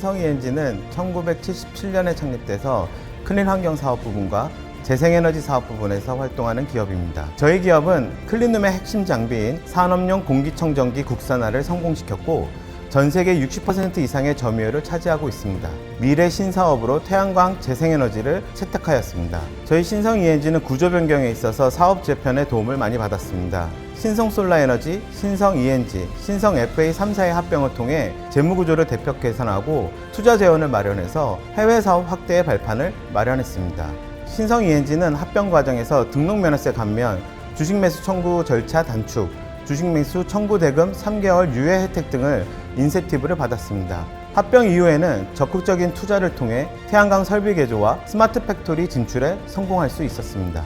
신성이엔진은 1977년에 창립돼서 클린 환경 사업 부분과 재생에너지 사업 부분에서 활동하는 기업입니다. 저희 기업은 클린룸의 핵심 장비인 산업용 공기청정기 국산화를 성공시켰고 전 세계 60% 이상의 점유율을 차지하고 있습니다. 미래 신사업으로 태양광 재생에너지를 채택하였습니다. 저희 신성 ENG는 구조 변경에 있어서 사업 재편에 도움을 많이 받았습니다. 신성 솔라에너지, 신성 ENG, 신성 FA 3사의 합병을 통해 재무구조를 대폭 개선하고 투자 재원을 마련해서 해외 사업 확대의 발판을 마련했습니다. 신성 ENG는 합병 과정에서 등록 면허세 감면, 주식 매수 청구 절차 단축, 주식 매수 청구 대금 3개월 유예 혜택 등을 인센티브를 받았습니다. 합병 이후에는 적극적인 투자를 통해 태양광 설비 개조와 스마트 팩토리 진출에 성공할 수 있었습니다.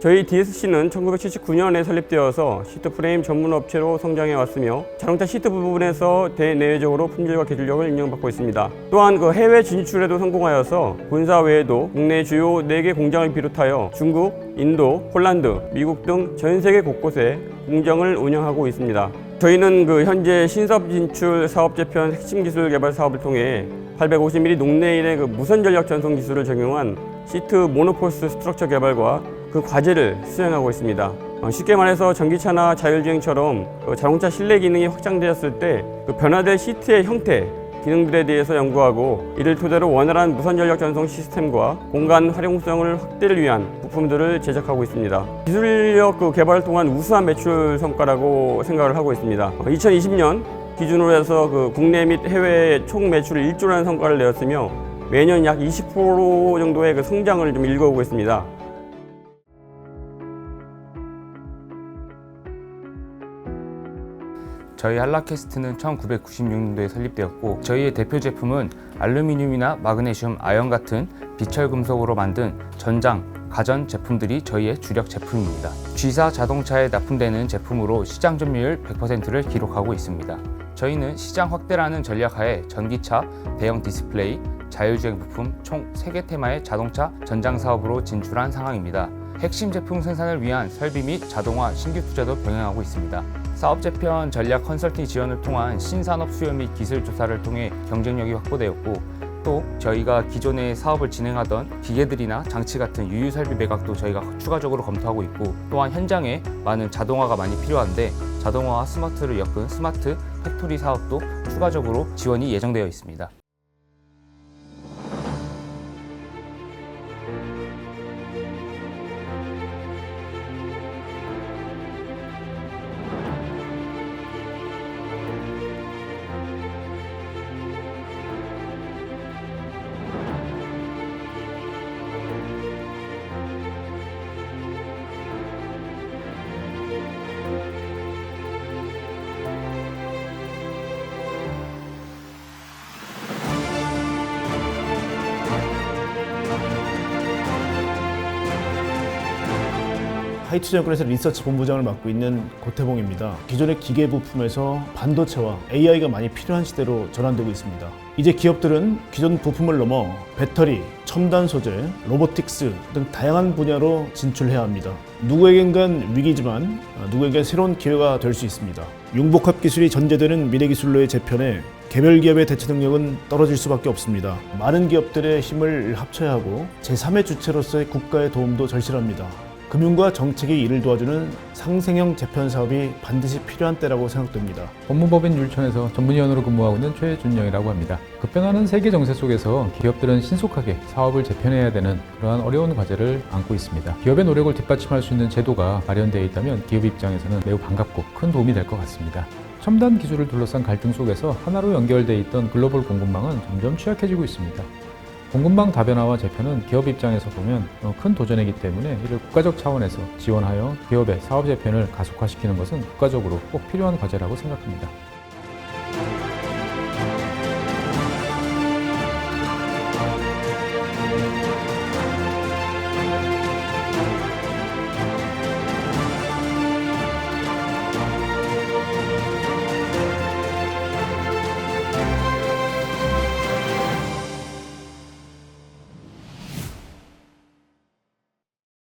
저희 DSC는 1979년에 설립되어서 시트 프레임 전문 업체로 성장해 왔으며 자동차 시트 부분에서 대내외적으로 품질과 기술력을 인정받고 있습니다. 또한 그 해외 진출에도 성공하여서 본사 외에도 국내 주요 4개 공장을 비롯하여 중국, 인도, 폴란드, 미국 등 전 세계 곳곳에 공장을 운영하고 있습니다. 저희는 그 현재 신사업 진출 사업 재편 핵심 기술 개발 사업을 통해 850mm 녹내일의 그 무선 전력 전송 기술을 적용한 시트 모노폴스 스트럭처 개발과 그 과제를 수행하고 있습니다. 어, 쉽게 말해서 전기차나 자율주행처럼 그 자동차 실내 기능이 확장되었을 때그 변화될 시트의 형태, 기능들에 대해서 연구하고 이를 토대로 원활한 무선 전력 전송 시스템과 공간 활용성을 확대를 위한 부품들을 제작하고 있습니다. 기술력 그 개발을 통한 우수한 매출 성과라고 생각을 하고 있습니다. 2020년 기준으로 해서 그 국내 및 해외 총 매출 1조라는 성과를 내었으며 매년 약 20% 정도의 그 성장을 좀 일궈오고 있습니다. 저희 한라캐스트는 1996년도에 설립되었고 저희의 대표 제품은 알루미늄이나 마그네슘, 아연 같은 비철 금속으로 만든 전장, 가전 제품들이 저희의 주력 제품입니다. G사 자동차에 납품되는 제품으로 시장 점유율 100%를 기록하고 있습니다. 저희는 시장 확대라는 전략하에 전기차, 대형 디스플레이, 자율주행 부품 총 3개 테마의 자동차 전장 사업으로 진출한 상황입니다. 핵심 제품 생산을 위한 설비 및 자동화 신규 투자도 병행하고 있습니다. 사업 재편 전략 컨설팅 지원을 통한 신산업 수요 및 기술 조사를 통해 경쟁력이 확보되었고 또 저희가 기존에 사업을 진행하던 기계들이나 장치 같은 유유 설비 매각도 저희가 추가적으로 검토하고 있고 또한 현장에 많은 자동화가 많이 필요한데 자동화와 스마트를 엮은 스마트 팩토리 사업도 추가적으로 지원이 예정되어 있습니다. 하이투증권에서 리서치 본부장을 맡고 있는 고태봉입니다. 기존의 기계 부품에서 반도체와 AI가 많이 필요한 시대로 전환되고 있습니다. 이제 기업들은 기존 부품을 넘어 배터리, 첨단 소재, 로보틱스 등 다양한 분야로 진출해야 합니다. 누구에겐간 위기지만 누구에겐 새로운 기회가 될 수 있습니다. 융복합 기술이 전제되는 미래 기술로의 재편에 개별 기업의 대처 능력은 떨어질 수밖에 없습니다. 많은 기업들의 힘을 합쳐야 하고 제3의 주체로서의 국가의 도움도 절실합니다. 금융과 정책이 이를 도와주는 상생형 재편 사업이 반드시 필요한 때라고 생각됩니다. 법무법인 율촌에서 전문위원으로 근무하고 있는 최준영이라고 합니다. 급변하는 세계 정세 속에서 기업들은 신속하게 사업을 재편해야 되는 그러한 어려운 과제를 안고 있습니다. 기업의 노력을 뒷받침할 수 있는 제도가 마련되어 있다면 기업 입장에서는 매우 반갑고 큰 도움이 될 것 같습니다. 첨단 기술을 둘러싼 갈등 속에서 하나로 연결되어 있던 글로벌 공급망은 점점 취약해지고 있습니다. 공급망 다변화와 재편은 기업 입장에서 보면 어, 큰 도전이기 때문에 이를 국가적 차원에서 지원하여 기업의 사업 재편을 가속화시키는 것은 국가적으로 꼭 필요한 과제라고 생각합니다.